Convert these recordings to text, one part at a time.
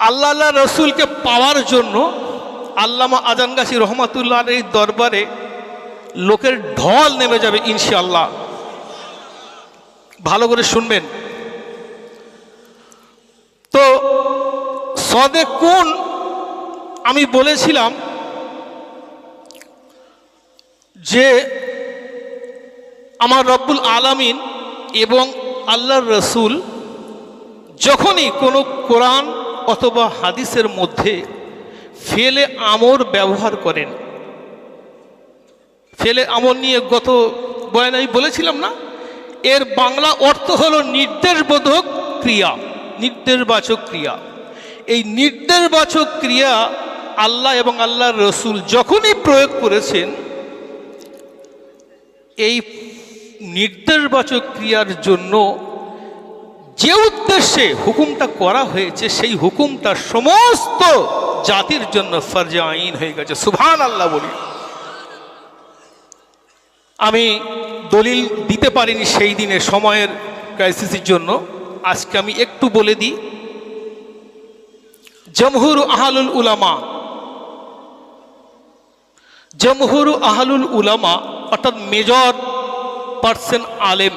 আল্লাহ আল্লাহ রসুলকে পাওয়ার জন্য আল্লামা আজানগাছি রহমাতুল্লাহ এই দরবারে লোকের ঢল নেমে যাবে ইনশাল্লাহ ভালো করে শুনবেন। তো সদে কোন আমি বলেছিলাম যে আমার রব্বুল আলামিন এবং আল্লাহর রসুল যখনই কোনো কোরআন অথবা হাদিসের মধ্যে ফেলে আমর ব্যবহার করেন। ফেলে আমর নিয়ে গত বয়ান আমি বলেছিলাম না, এর বাংলা অর্থ হলো নির্দেশবোধক ক্রিয়া, নির্দেশবাচক ক্রিয়া। এই নির্দেশবাচক ক্রিয়া আল্লাহ এবং আল্লাহর রসুল যখনই প্রয়োগ করেছেন, এই নির্দেশবাচক ক্রিয়ার জন্য যে উদ্দেশ্যে হুকুমটা করা হয়েছে, সেই হুকুমটা সমস্ত জাতির জন্য ফরজে আইন হয়ে গেছে। সুভান আল্লাহ বলি। আমি দলিল দিতে পারিনি সেই দিনে, সময়ের ক্রাইসিসের জন্য। আজকে আমি একটু বলে দিই। জমহুর আহালুল উলামা, জমহুর আহালুল উলামা, অর্থাৎ মেজর পার্সেন আলেম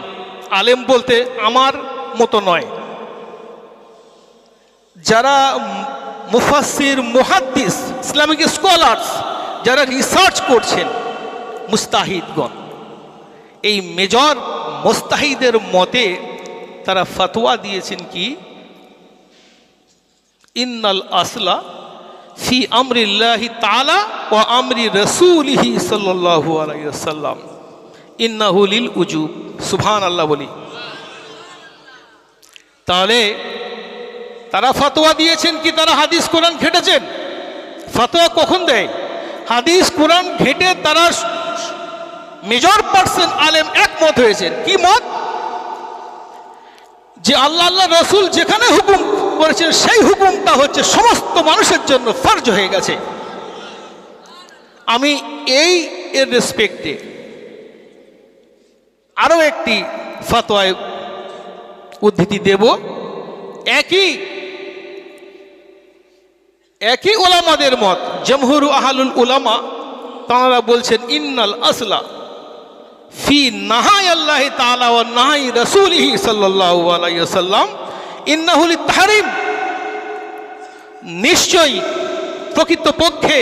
আলেম বলতে আমার মতো নয়। যারা মুফাসির মুহাদ্দিস, ইসলামিক স্কলার্স যারা রিসার্চ করছেন, মুস্তাহিদগণ, এই মেজর মুস্তাহিদের মতে তারা ফতোয়া দিয়েছেন কি? ইন্নাল আসলা ফি আমরিল্লাহি তাআলা ও আমরি রাসূলিহি সাল্লাল্লাহু আলাইহি ওয়াসাল্লাম। ইন্নাহু লিল উজুব। সুবহানাল্লাহ বলি। তাহলে তারা ফতোয়া দিয়েছেন কি? তারা হাদিস কোরআন ঘেটেছেন? ফতোয়া কখন দেয়? হাদিস কোরআন ঘেটে তারা মেজর পার্সেন্ট আলেম একমত হয়েছেন। কি মত? যে আল্লাহ আল্লাহ, রসুল যেখানে হুকুম করেছেন, সেই হুকুমটা হচ্ছে সমস্ত মানুষের জন্য ফর্জ হয়ে গেছে। আমি এই এর রেসপেক্টে আরও একটি ফতোয়ায় উদ্ধৃতি দেব। একই একই ওলামাদের মত, জমহুর আহালুল উলামা, তাঁরা বলছেন, ইন্নাল আসলা ফি নাহাই আল্লাহ তাআলা ওয়া নাহাই রাসূলিহি সাল্লাল্লাহু আলাইহি ইন্নাহুল তাহরিম নিশ্চয়ই প্রকৃতপক্ষে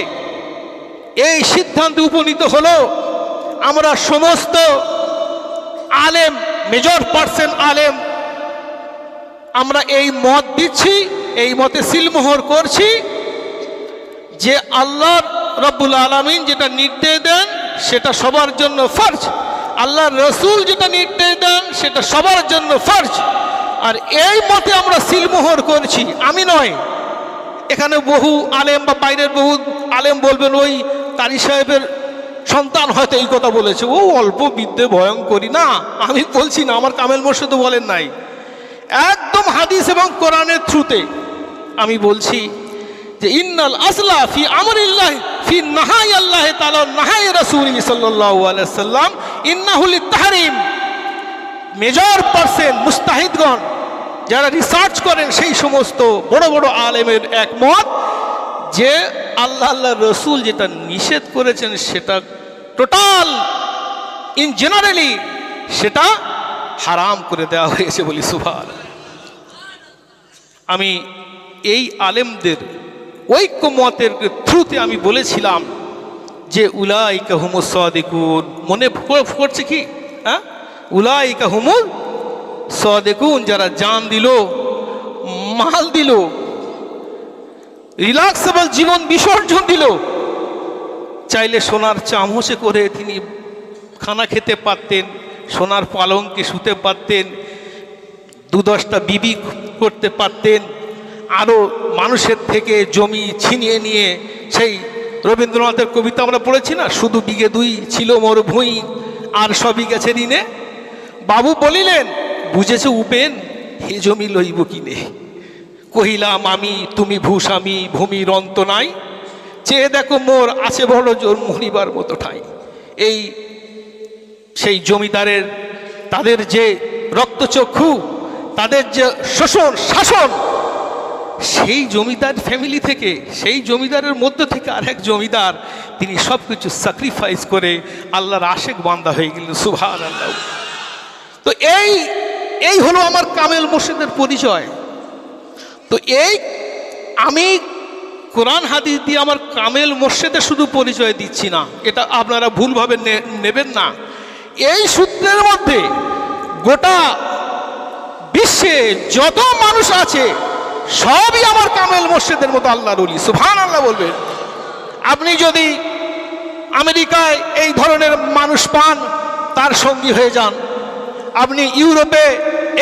এই সিদ্ধান্তে উপনীত হলো আমরা সমস্ত আলেম, মেজর পার্সেন্ট আলেম আমরা এই মত দিচ্ছি, এই মতে সিলমোহর করছি যে আল্লাহ রব্বুল আলমিন যেটা নির্দেশ দেন, সেটা সবার জন্য ফর্জ। আল্লাহ রসুল যেটা নির্দেশ দেন, সেটা সবার জন্য ফর্জ। আর এই মতে আমরা সিলমোহর করছি, আমি নয়। এখানে বহু আলেম বা বাইরের বহু আলেম বলবেন, ওই তারি সাহেবের সন্তান হয়তো এই কথা বলেছে। ও, অল্প বিদ্যে ভয়ঙ্করী না, আমি বলছি না, আমার কামেল মোর্শেদ বলেন নাই। একদম হাদিস এবং কোরআনের থ্রুতে আমি বলছি যে ইন্নাল আসলা ফি আমরিল্লাহ ফি নাহাই আল্লাহ তাআলা নাহাই রাসূল সাল্লাম ইন্নাহুল তাহারিম মেজর পার্সেন্ট মুস্তাহিদগণ যারা রিসার্চ করেন সেই সমস্ত বড় বড় আলেমের একমত যে আল্লাহ আল্লাহ রসুল যেটা নিষেধ করেছেন সেটা টোটাল ইন জেনারেলি সেটা হারাম করে দেওয়া হয়েছে বলি সুভার আমি এই আলেমদের ঐক্যমতের থ্রুতে আমি বলেছিলাম যে উলাইকা হুমুস সদিকুন। মনে পড়ছে কি? হ্যাঁ? উলাইকা হুমুল সদেকুন, যারা জান দিল, মাল দিল, রিল্যাক্সেবল জীবন বিসর্জন দিল। চাইলে সোনার চামচে করে তিনি খানা খেতে পারতেন, সোনার পালঙ্কে শুতে পারতেন দু দশটা বিবি করতে পারতেন আরও মানুষের থেকে জমি ছিনিয়ে নিয়ে, সেই রবীন্দ্রনাথের কবিতা আমরা পড়েছি না? শুধু বিঘে দুই ছিল মোর ভুঁই, আর সবই গেছে ঋণে। বাবু বলিলেন, বুঝেছে উপেন হে জমি লইব কিনে? কহিলাম, আমি, তুমি ভূস্বামী, ভূমির অন্ত নাই। চেয়ে দেখো মোর আছে বড় জোর মরিবার মতো ঠাই। এই সেই জমিদারের, তাদের যে রক্তচক্ষু তাদের যে শোষণ, শাসন, সেই জমিদার ফ্যামিলি থেকে, সেই জমিদারের মধ্য থেকে আর এক জমিদার, তিনি সব কিছু স্যাক্রিফাইস করে আল্লাহর আশেক বান্দা হয়ে গেলেন সুভান আল্লাহ তো এই এই হলো আমার কামেল মোর্শেদের পরিচয়। তো এই, আমি কোরআন হাদিস দিয়ে আমার কামেল মোর্শেদের শুধু পরিচয় দিচ্ছি না, এটা আপনারা ভুলভাবে নেবেন না। এই সূত্রের মধ্যে গোটা বিশ্বে যত মানুষ আছে, সবই আমার কামেল মোর্শেদের মতো আল্লাহর উলি সুফান আল্লাহ বলবেন আপনি যদি আমেরিকায় এই ধরনের মানুষ পান, তার সঙ্গী হয়ে যান। আপনি ইউরোপে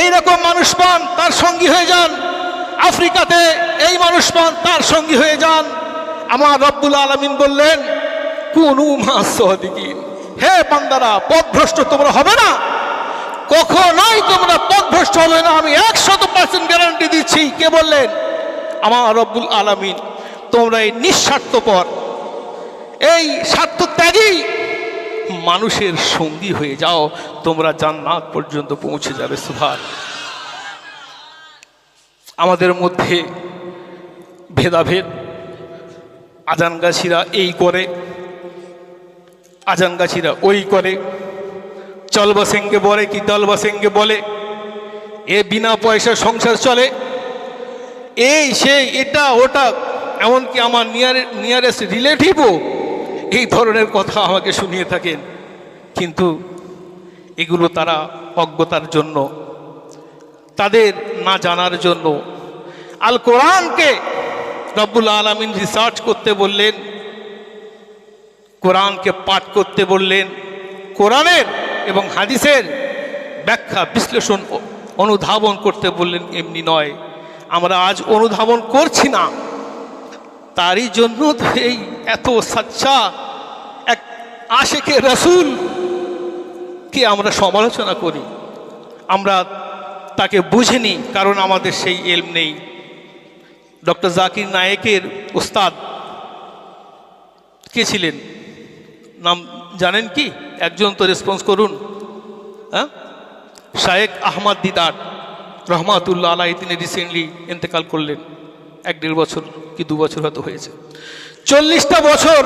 এই রকম মানুষ পান, তার সঙ্গী হয়ে যান। আফ্রিকাতে এই মানুষ পান, তার সঙ্গী হয়ে যান। আমার রব্বুল আলমিন বললেন, কোনু হে বান্দারা, পথভ্রষ্ট তোমরা হবে না। কখনোই তোমরা পথভ্রষ্ট হবে না, আমি একশত পার্সেন্ট গ্যারান্টি দিচ্ছি। কে বললেন? আমার রব্বুল আলমিন, তোমরা এই নিঃস্বার্থপর, এই স্বার্থ ত্যাগী মানুষের সঙ্গী হয়ে যাও, তোমরা জান্নাত পর্যন্ত পৌঁছে যাবে সুভার আমাদের মধ্যে ভেদাভেদ, আজানগাছিরা এই করে, আজানগাছিরা ওই করে চলবাসেঙ্গে বলে কি দলবাসেঙ্গে বলে এ বিনা পয়সা সংসার চলে। এই, সেই, এটা, ওটা, এমনকি আমার নিয়ার নিয়ারেস্ট রিলেটিভও এই ধরনের কথা আমাকে শুনিয়ে থাকেন। কিন্তু এগুলো তারা অজ্ঞতার জন্য, তাদের না জানার জন্য। আল কোরআনকে রব্বুল আলমিন রিসার্চ করতে বললেন, কোরআনকে পাঠ করতে বললেন, কোরআনের এবং হাদিসের ব্যাখ্যা বিশ্লেষণ অনুধাবন করতে বললেন, এমনি নয়। আমরা আজ অনুধাবন করছি না। তারই জন্য এই এত সাচ্চা এক আশেকে রসুল কে আমরা সমালোচনা করি। আমরা তাকে বুঝিনি কারণ আমাদের সেই এলম নেই। ডক্টর জাকির নায়েকের উস্তাদ কে ছিলেন? নাম জানেন কি? একজন তো রেসপন্স করুন। হ্যাঁ? শায়েক আহমদ দিদার রহমাতুল্লাহ আলাই তিনি রিসেন্টলি ইন্তেকাল করলেন। এক দেড় বছর কি দু বছর হয়তো হয়েছে। চল্লিশটা বছর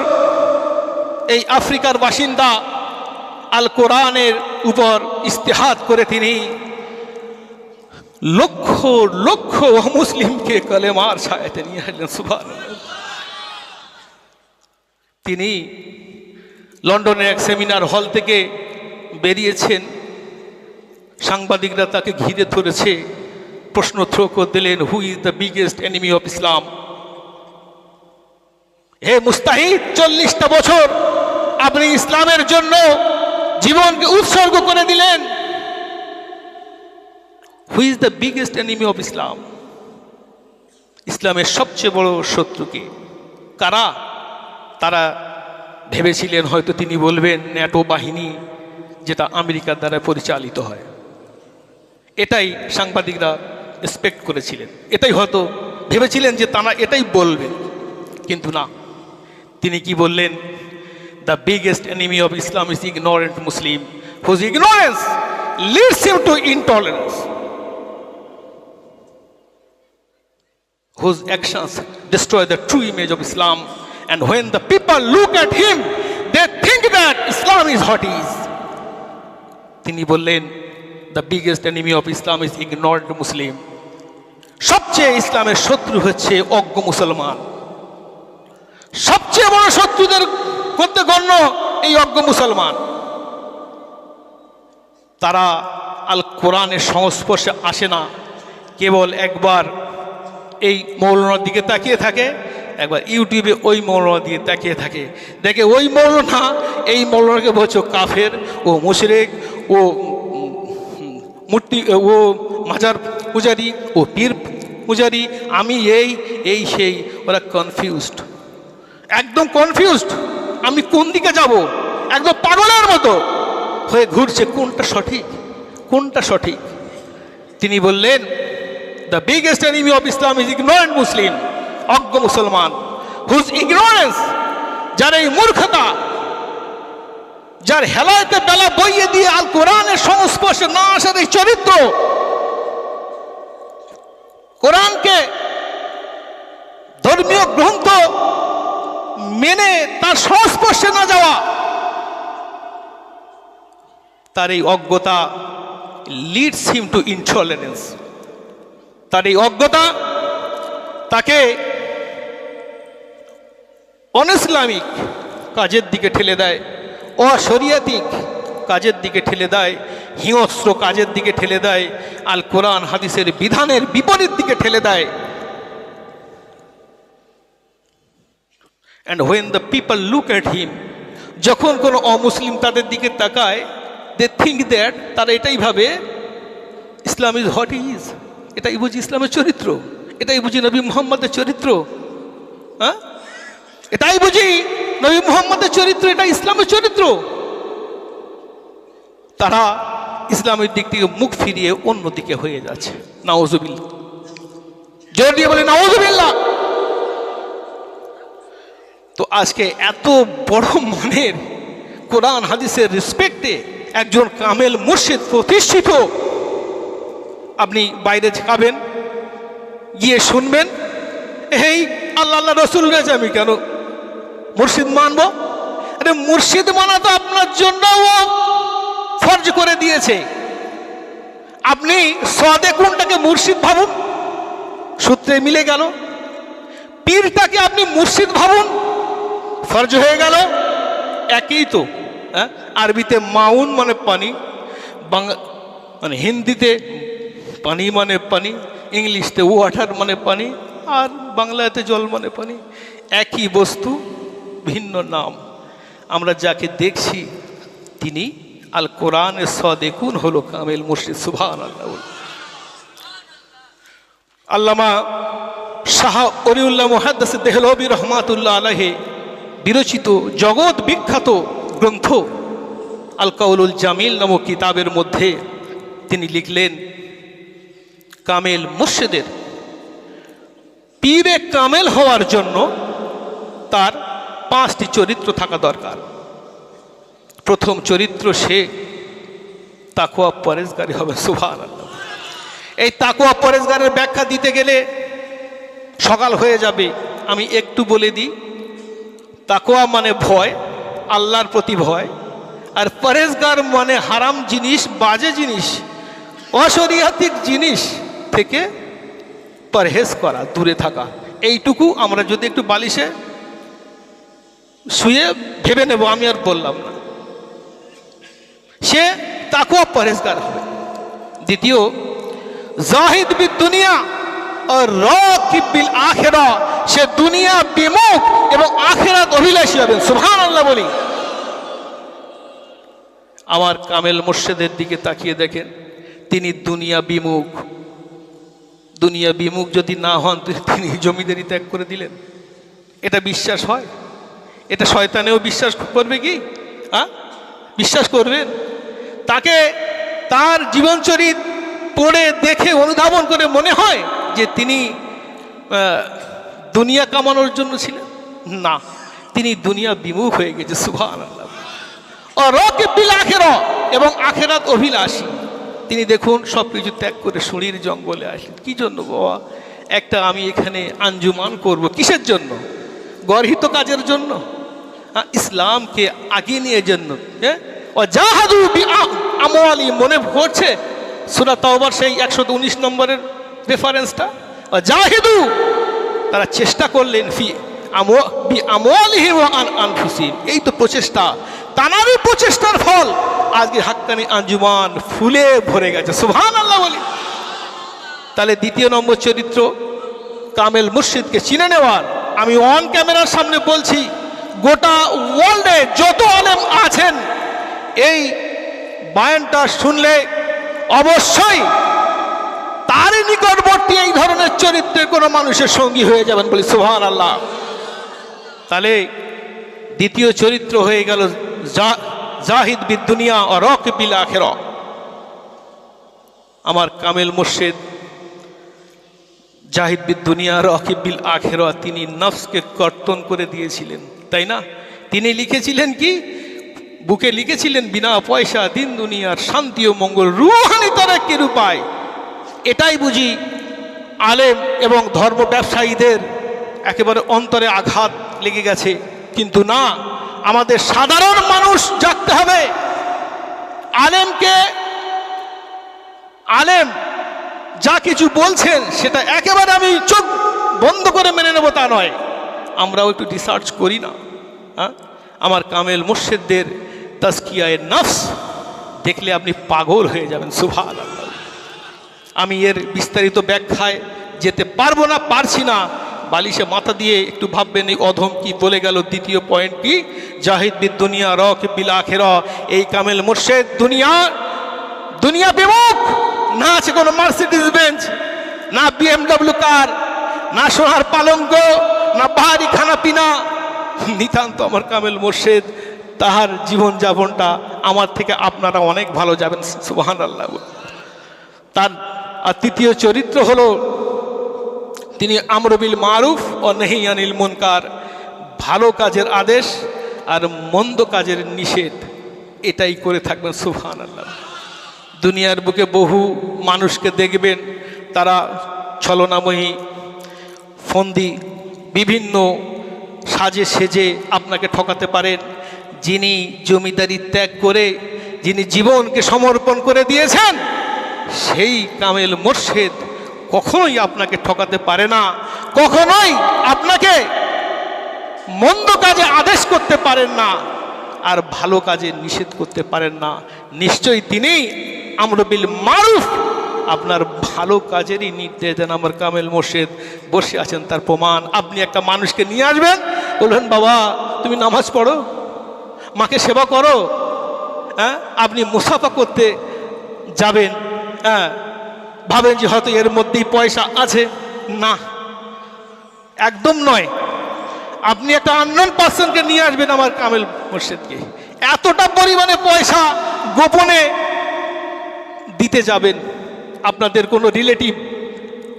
এই আফ্রিকার বাসিন্দা আল কোরআনের উপর ইস্তেহাদ করে তিনি লক্ষ লক্ষ মুসলিমকে কলেমার ছায়াতে নিয়ে আসলেন সুভান তিনি লন্ডনের এক সেমিনার হল থেকে বেরিয়েছেন। সাংবাদিকরা তাকে ঘিরে ধরেছে। প্রশ্ন থ্রো করে দিলেন who is the biggest enemy of Islam হে মুস্তাহিদ, চল্লিশটা বছর আপনি ইসলামের জন্য জীবনকে উৎসর্গ করে দিলেন। Who is the biggest enemy of Islam ইসলামের সবচেয়ে বড় শত্রুকে। কারা? তারা ভেবেছিলেন হয়তো তিনি বলবেন, ন্যাটো বাহিনী, যেটা আমেরিকার দ্বারা পরিচালিত হয়। এটাই সাংবাদিকরা এক্সপেক্ট করেছিলেন এটাই হয়তো ভেবেছিলেন যে তারা এটাই বলবে কিন্তু না তিনি কি বললেন the biggest enemy of Islam is ignorant Muslim whose ignorance leads him to intolerance whose actions destroy the true image of Islam. And when the people look at him, they think that Islam is what is. তিনি বললেন the biggest enemy of Islam is ignored Muslim সবচেয়ে ইসলামের শত্রু হচ্ছে অজ্ঞ মুসলমান। সবচেয়ে বড় শত্রুদের মধ্যে গণ্য এই অজ্ঞ মুসলমান। তারা আল কোরআনের সংস্পর্শে আসে না। কেবল একবার এই মৌলানার দিকে তাকিয়ে থাকে, একবার ইউটিউবে ওই মৌলানা দিয়ে তাকিয়ে থাকে। দেখে ওই মৌলানা এই মৌলানাকে বলছো কাফের, ও মুশরেক, ও মূর্তি, ও মাজার পূজারি, ও পীর পূজারি, আমি এই এই সেই। ওরা কনফিউজড একদম কনফিউজড আমি কোন দিকে যাব? একদম পাগলের মতো। হয়ে ঘুরছে, কোনটা সঠিক? কোনটা সঠিক? তিনি বললেন the biggest enemy of Islam is ignorant Muslim অজ্ঞ মুসলমান হুজ ইগনোরেন্স যার এই মূর্খতা যার হেলায়তে বেলা বইয়ে দিয়ে আল কোরআনের সংস্পর্শে না আসার এই চরিত্র, কোরআনকে ধর্মীয় গ্রন্থ মেনে তার সংস্পর্শে না যাওয়া, তার এই অজ্ঞতা লিডস হিম টু ইনটলারেন্স তার এই অজ্ঞতা তাকে অনইসলামিক কাজের দিকে ঠেলে দেয়। অশরিয়াতিক। কাজের দিকে ঠেলে দেয়, হিংস্র কাজের দিকে ঠেলে দেয়, আল কোরআন হাদিসের বিধানের বিপরীত দিকে ঠেলে দেয়। And when the people look at him যখন কোনো অমুসলিম তাদের দিকে তাকায় দে থিঙ্ক দ্যাট তারা এটাই ভাবে ইসলাম ইজ হোয়াট ইজ এটাই বুঝি ইসলামের চরিত্র। এটাই বুঝি নবী মোহাম্মদের চরিত্র। হ্যাঁ? এটাই বুঝি নবী মোহাম্মদের চরিত্র, এটা ইসলামের চরিত্র। তারা ইসলামের দিক থেকে মুখ ফিরিয়ে অন্যদিকে হয়ে যাচ্ছে। নাওজুবিল্লা জোর দিয়ে বলে নাওজুবিল্লা তো আজকে এত বড় মনের কোরআন হাদিসের রেসপেক্টে একজন কামেল মুর্শিদ প্রতিষ্ঠিত। আপনি বাইরে খাবেন, গিয়ে শুনবেন, এই আল্লাহ আল্লাহ, রসুল গেছে আমি কেন? মুর্শিদ মানবো? আরে মুর্শিদ মানা তো আপনার জন্য ফর্জ করে দিয়েছে। আপনি সদে কোনটাকে মুর্শিদ ভাবুন? সূত্রে মিলে গেল। পীরটাকে আপনি মুর্শিদ ভাবুন? ফর্জ হয়ে গেল। একই তো হ্যাঁ? আরবিতে মাউন মানে পানি, বাংলা মানে হিন্দিতে পানি মানে পানি, ইংলিশতে ওয়াটার মানে পানি, আর বাংলাতে জল মানে পানি। একই বস্তু। ভিন্ন নাম। আমরা যাকে দেখছি, তিনি আল কোরআনের সদেকুন হলো কামেল মুর্শিদ সুভান আল্লাহ আল্লামা শাহ অলিউল্লাহ মুহাদ্দাস দেহলবি রহমাতুল্লাহ আলহে বিরচিত জগৎ বিখ্যাত গ্রন্থ আল কাউলুল জামিল নামক কিতাবের মধ্যে তিনি লিখলেন, কামেল মুর্শেদের পীরে কামেল হওয়ার জন্য তার পাঁচটি চরিত্র থাকা দরকার। প্রথম চরিত্র সে তাকুয়া পরেশগারি হবে সুভান এই তাকুয়া পরেশগারের ব্যাখ্যা দিতে গেলে সকাল হয়ে যাবে। আমি একটু বলে দিই তাকুয়া মানে ভয়, আল্লাহর প্রতি ভয়। আর পরেশগার মানে হারাম জিনিস, বাজে জিনিস, অশরিয়াতিক জিনিস থেকে পরহেজ করা, দূরে থাকা। এইটুকু আমরা যদি একটু বালিশে শুয়ে ভেবে নেব, আমি আর বললাম না। সে তাকুয়া পরেশগার হবে। দ্বিতীয়, জাহিদ বি দুনিয়া আখেরা, সে দুনিয়া বিমুখ এবং আখেরাত অভিলাষী হবেন সুবহান আল্লাহ বলি। আমার কামেল মোর্শেদের দিকে তাকিয়ে দেখেন, তিনি দুনিয়া বিমুখ। দুনিয়া বিমুখ যদি না হন, তিনি জমিদারি ত্যাগ করে দিলেন। এটা বিশ্বাস হয়? এটা শয়তানেও বিশ্বাস করবে কি? হ্যাঁ বিশ্বাস করবেন তাকে তার জীবনচরিত পড়ে দেখে অনুধাবন করে মনে হয় যে তিনি দুনিয়া কামানোর জন্য ছিলেন? না, তিনি দুনিয়া বিমুখ হয়ে গেছে সুভান আল্লাহ রকে বিল এবং আখেরাত অভিলাষী। তিনি দেখুন সব কিছু ত্যাগ করে শরীর জঙ্গলে আসলেন। কি জন্য বাবা? একটা আমি এখানে আঞ্জুমান করব কিসের জন্য? গর্হিত কাজের জন্য? ইসলামকে আগিয়ে নিয়ে জন্য ও জাহাদু বি আ- আমওয়ালি মনে পড়ছে সুরা তাওবার সেই একশো উনিশ নম্বরের রেফারেন্সটা জাহিদু তারা চেষ্টা করলেন ফি আমো- এই তো প্রচেষ্টা তানারই প্রচেষ্টার ফল আজকে হাক্কানি আঞ্জুমান ফুলে ভরে গেছে সুহান আল্লাহ বলি তাহলে দ্বিতীয় নম্বর চরিত্র কামেল মুর্শিদকে চিনে নেওয়ার আমি অন ক্যামেরার সামনে বলছি গোটা ওয়ার্ল্ডে যত আলেম আছেন, এই বায়ানটা শুনলে অবশ্যই তারই নিকটবর্তী এই ধরনের চরিত্রের কোনো মানুষের সঙ্গী হয়ে যাবেন বলি সুহান আল্লাহ তাহলে দ্বিতীয় চরিত্র হয়ে গেল জাহিদ বিদ্দুনিয়া ও রক বিল আখের। আমার কামেল মুর্শিদ, জাহিদ বিদ্দুনিয়া রকিব বিল আখের তিনি নফসকে কর্তন করে দিয়েছিলেন। তাই না? তিনি লিখেছিলেন কি? বুকে লিখেছিলেন, বিনা পয়সা, দিন, দুনিয়ার শান্তি ও মঙ্গল, রুহানি তারাক্কির উপায় এটাই বুঝি আলেম এবং ধর্ম ব্যবসায়ীদের একেবারে অন্তরে আঘাত লেগে গেছে। কিন্তু না, আমাদের সাধারণ মানুষ জাগতে হবে। আলেমকে, আলেম যা কিছু বলছেন, সেটা একেবারে আমি চোখ বন্ধ করে মেনে নেব তা নয়। আমরাও একটু রিসার্চ করি না হ্যাঁ? আমার কামেল মুর্শেদদের তাস্কিয়ায় নফস দেখলে আপনি পাগল হয়ে যাবেন সুভাল আমি এর বিস্তারিত ব্যাখ্যায় যেতে পারব না, পারছি না। বালিশে মাথা দিয়ে একটু ভাববেন এই অধম কি বলে গেল, দ্বিতীয় পয়েন্ট কি? জাহিদ বিদ দুনিয়া র কি বিলা খের এই কামেল মুর্শেদ, দুনিয়া দুনিয়া বিমুখ। না আছে কোনো মার্সিডিজ বেঞ্চ না বিএমডব্লিউ কার না সোনার পালঙ্ক। না বাহারি খানা পিনা। নিতান্ত আমার কামেল মোর্শেদ, তাহার জীবনযাপনটা আমার থেকে আপনারা অনেক ভালো যাবেন সুবাহান আল্লাহ তার, আর তৃতীয় চরিত্র হল, তিনি আমরবিল মারুফ ও নেহিয়ানিল মুনকার। ভালো কাজের আদেশ আর মন্দ কাজের নিষেধ, এটাই করে থাকবেন সুফহান আল্লাহ দুনিয়ার বুকে বহু মানুষকে দেখবেন, তারা ছলনাময়ী, ফন্দি বিভিন্ন সাজে সেজে আপনাকে ঠকাতে পারেন। যিনি জমিদারি ত্যাগ করে, যিনি জীবনকে সমর্পণ করে দিয়েছেন, সেই কামেল মোর্শেদ কখনোই আপনাকে ঠকাতে পারে না। কখনোই আপনাকে মন্দ কাজে আদেশ করতে পারেন না আর ভালো কাজে নিষেধ করতে পারেন না। নিশ্চয়ই তিনি আমরবিল মারুফ আপনার ভালো কাজেরই নির্দেশ দেন আমার কামেল মোর্শেদ। বসে আছেন তার প্রমাণ। আপনি একটা মানুষকে নিয়ে আসবেন? বলবেন, বাবা, তুমি নামাজ পড়ো। মাকে সেবা করো। হ্যাঁ? আপনি মুসাফা করতে যাবেন। হ্যাঁ? ভাবেন যে হয়তো এর মধ্যেই পয়সা আছে। না। একদম নয়। আপনি একটা আননোন পার্সনকে নিয়ে আসবেন আমার কামেল মুর্শিদকে। এতটা পরিমাণে পয়সা গোপনে দিতে যাবেন। আপনাদের কোনো রিলেটিভ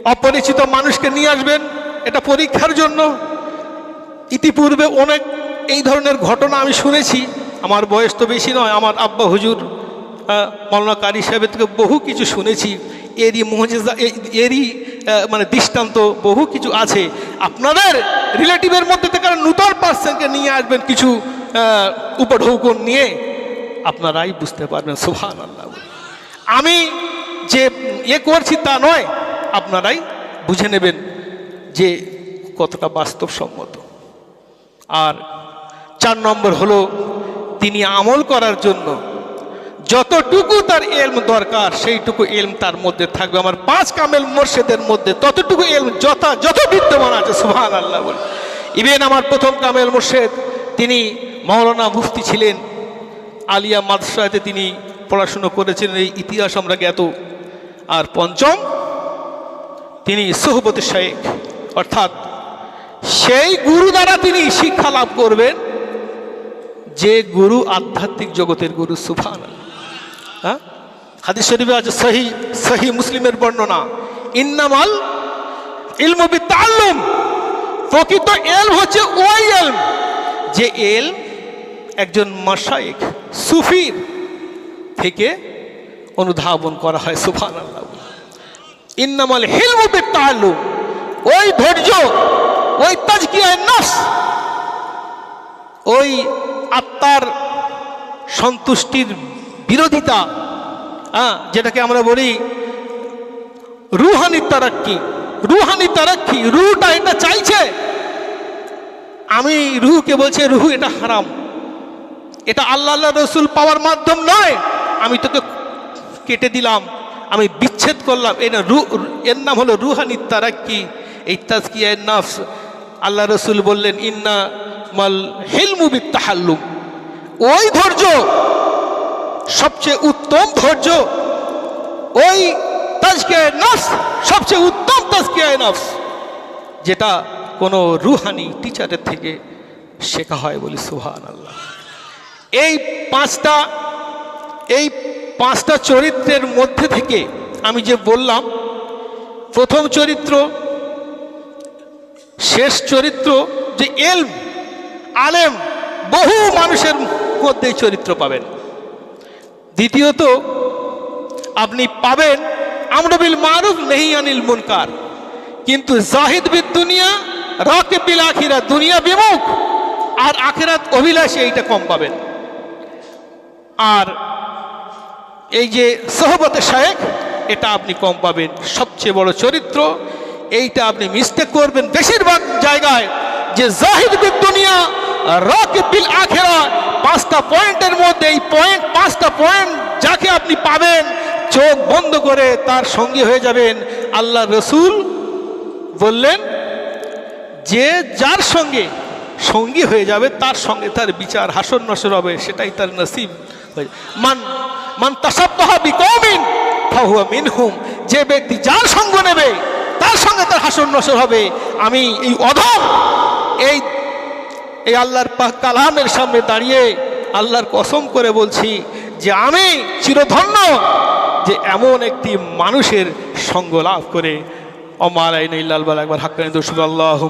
অপরিচিত মানুষকে নিয়ে আসবেন এটা পরীক্ষার জন্য। ইতিপূর্বে অনেক এই ধরনের ঘটনা আমি শুনেছি। আমার বয়স তো বেশি নয় আমার আব্বা হুজুর আহ, মৌলানা কারি সাহেবের থেকে বহু কিছু শুনেছি। এরই মহজেজা এরই মানে দৃষ্টান্ত বহু কিছু আছে। আপনাদের রিলেটিভের মধ্যে থেকে নূতন পার্সনকে নিয়ে আসবেন কিছু উপঢৌকন নিয়ে আপনারাই বুঝতে পারবেন সুভান আল্লাহ আমি যে ইয়ে করছি তা নয়। আপনারাই বুঝে নেবেন যে কতটা বাস্তবসম্মত। আর চার নম্বর হলো, তিনি আমল করার জন্য যতটুকু তার এলম দরকার, সেইটুকু এলম তার মধ্যে থাকবে। আমার পাঁচ কামেল মোর্শেদের মধ্যে ততটুকু এলম যথা, যত বিদ্যমান আছে সুহান আল্লাহ বলে ইভেন আমার প্রথম কামেল মোর্শেদ, তিনি মৌলানা মুফতি ছিলেন। আলিয়া মাদ্রাসাতে তিনি পড়াশুনো করেছিলেন। এই ইতিহাস আমরা জ্ঞাত। আর পঞ্চম, তিনি সোহবতী শেখ। অর্থাৎ সেই গুরু দ্বারা তিনি শিক্ষা লাভ করবেন যে গুরু আধ্যাত্মিক জগতের গুরু সুফান হ্যাঁ? হাদিস শরীফে আছে সহি সহি মুসলিমের বর্ণনা, ইন্নামাল ইলমবি প্রকৃত এলম হচ্ছে ওই এলম, যে এলম একজন মাসায়েক সুফির থেকে অনুধাবন করা হয় সুফান ইন্নামাল হিলমবি তাল্লুম ওই ধৈর্য, ওই তাজকিয়ায় ওই আত্মার সন্তুষ্টির বিরোধিতা হ্যাঁ যেটাকে আমরা বলি রুহানি তারাক্কি। রুহানি তারাক্কি, রুহটা এটা চাইছে। আমি রুহকে বলছে, রুহু, এটা হারাম। এটা আল্লাহ রসুল পাওয়ার মাধ্যম নয়। আমি তোকে কেটে দিলাম। আমি বিচ্ছেদ করলাম। এটা রু, এর নাম হলো রুহানি তারাক্কি। এই তাজকিয়ায় নাফস আল্লাহ রসুল বললেন, ইন্না মাল হিলমুবি তাহাল্লুম ওই ধৈর্য, সবচেয়ে উত্তম ধৈর্য, ওই তাজকিয়ায় নফস সবচেয়ে উত্তম তাজকিয়ায় নফস যেটা কোনো রুহানি টিচারের থেকে শেখা হয় বলি সুহান আল্লাহ এই পাঁচটা, এই পাঁচটা চরিত্রের মধ্যে থেকে আমি যে বললাম, প্রথম চরিত্র, শেষ চরিত্র, যে এলম, আলেম, বহু মানুষের মধ্যে চরিত্র পাবেন। দ্বিতীয়ত, আপনি পাবেন আমরবিল মারুফ নেহি আনিল মুনকার। কিন্তু জাহিদ বিদ দুনিয়া রকে বিল আখিরা দুনিয়া বিমুখ, আর আখেরাত অভিলাষী এইটা কম পাবেন। আর এই যে সহবতে শায়েক এটা আপনি কম পাবেন। সবচেয়ে বড় চরিত্র, এইটা আপনি মিস্টেক করবেন বেশিরভাগ জায়গায় যে জাহিদ দুনিয়া রক বিল আখেরা, পাঁচটা পয়েন্টের মধ্যে এই পয়েন্ট, পাঁচটা পয়েন্ট যাকে আপনি পাবেন, চোখ বন্ধ করে তার সঙ্গী হয়ে যাবেন। আল্লাহ রসুল বললেন, যে যার সঙ্গে সঙ্গী হয়ে যাবে, তার সঙ্গে তার বিচার হাসন নসর হবে, সেটাই তার নসিব হয়ে মান মান বিকৌমিন যে ব্যক্তি যার সঙ্গ নেবে, তার সঙ্গে তার হাসন নসর হবে। আমি এই অধম, এই এই আল্লাহর কালামের সামনে দাঁড়িয়ে আল্লাহর কসম করে বলছি যে আমি চিরধন্য, যে এমন একটি মানুষের সঙ্গ লাভ করে। অমালাইন ইল্লাল একবার হাক্কানি দোষ আল্লাহ